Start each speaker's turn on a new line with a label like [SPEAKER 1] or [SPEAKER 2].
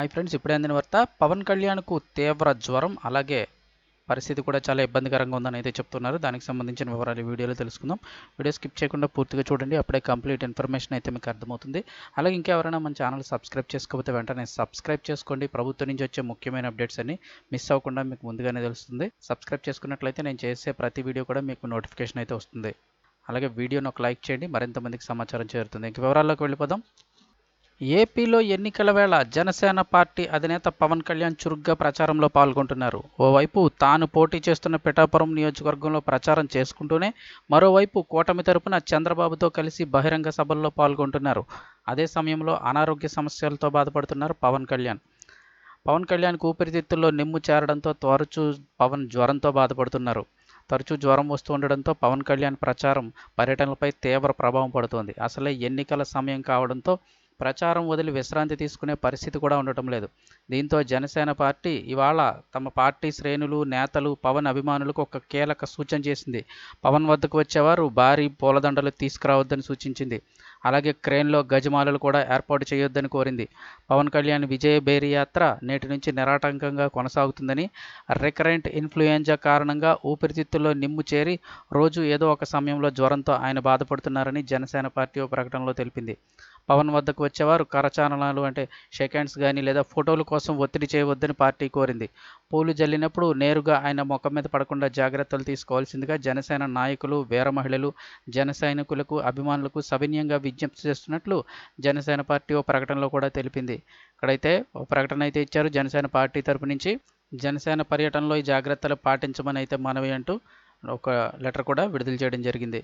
[SPEAKER 1] Hi friends ఇప్పుడే అందిన వార్త పవన్ కళ్యాణ్కు తీవ్ర జ్వరం అలాగే పరిస్థితి కూడా చాలా ఇబ్బందికరంగా ఉందని అయితే చెప్తున్నారు. దానికి సంబంధించిన వివరాలు వీడియోలో తెలుసుకుందాం. వీడియో స్కిప్ చేయకుండా పూర్తిగా చూడండి అప్పుడే కంప్లీట్ ఇన్ఫర్మేషన్ అయితే మీకు అర్థమవుతుంది. అలాగే ఇంకెవరైనా మన ఛానల్ సబ్స్క్రైబ్ చేసుకోకపోతే వెంటనే సబ్స్క్రైబ్ చేసుకోండి. ప్రభుత్వం నుంచి వచ్చే ముఖ్యమైన అప్డేట్స్ అన్ని మిస్ అవ్వకుండా మీకు ముందుగానే తెలుస్తుంది. సబ్స్క్రైబ్ చేసుకున్నట్లయితే నేను చేసే ప్రతి వీడియో కూడా మీకు నోటిఫికేషన్ అయితే వస్తుంది. అలాగే వీడియోని ఒక లైక్ చేయండి మరింత మందికి సమాచారం చేరుతుంది. ఇంక వివరాల్లోకి వెళ్ళిపోదాం. ఏపీలో ఎన్నికల వేళ జనసేన పార్టీ అధినేత పవన్ కళ్యాణ్ చురుగ్గా ప్రచారంలో పాల్గొంటున్నారు. ఓవైపు తాను పోటీ చేస్తున్న పిఠాపురం నియోజకవర్గంలో ప్రచారం చేసుకుంటూనే మరోవైపు కూటమి తరపున చంద్రబాబుతో కలిసి బహిరంగ సభల్లో పాల్గొంటున్నారు. అదే సమయంలో అనారోగ్య సమస్యలతో బాధపడుతున్నారు పవన్ కళ్యాణ్. పవన్ కళ్యాణ్కు ఊపిరితిత్తుల్లో నిమ్ము చేరడంతో తరచూ పవన్ జ్వరంతో బాధపడుతున్నారు. తరచూ జ్వరం వస్తూ ఉండడంతో పవన్ కళ్యాణ్ ప్రచారం పర్యటనలపై తీవ్ర ప్రభావం పడుతోంది. అసలే ఎన్నికల సమయం కావడంతో ప్రచారం వదిలి విశ్రాంతి తీసుకునే పరిస్థితి కూడా ఉండటం లేదు. దీంతో జనసేన పార్టీ ఇవాళ తమ పార్టీ శ్రేణులు నేతలు పవన్ అభిమానులకు ఒక కీలక సూచన చేసింది. పవన్ వద్దకు వచ్చేవారు భారీ పూలదండలు తీసుకురావద్దని సూచించింది. అలాగే క్రేన్లో గజమాలలు కూడా ఏర్పాటు చేయొద్దని కోరింది. పవన్ కళ్యాణ్ విజయ బేరి యాత్ర నేటి నుంచి నిరాటంకంగా కొనసాగుతుందని రికరెంట్ ఇన్ఫ్లుయెంజా కారణంగా ఊపిరితిత్తుల్లో నిమ్ము చేరి రోజు ఏదో ఒక సమయంలో జ్వరంతో ఆయన బాధపడుతున్నారని జనసేన పార్టీ ఓ ప్రకటనలో తెలిపింది. పవన్ వద్దకు వచ్చేవారు. కరచాలనాలు అంటే షేక్ హ్యాండ్స్ కానీ లేదా ఫోటోల కోసం ఒత్తిడి చేయవద్దని పార్టీ కోరింది. పూలు జల్లినప్పుడు నేరుగా ఆయన ముఖం మీద పడకుండా జాగ్రత్తలు తీసుకోవాల్సిందిగా జనసేన నాయకులు వీర మహిళలు జన సైనికులకు అభిమానులకు సవినీయంగా విజ్ఞప్తి చేస్తున్నట్లు జనసేన పార్టీ ఓ ప్రకటనలో కూడా తెలిపింది. ఇక్కడైతే ఓ ప్రకటన అయితే ఇచ్చారు. జనసేన పార్టీ తరపు నుంచి జనసేన పర్యటనలో ఈ జాగ్రత్తలు పాటించమని అయితే మనవి అంటూ ఒక లెటర్ కూడా విడుదల చేయడం జరిగింది.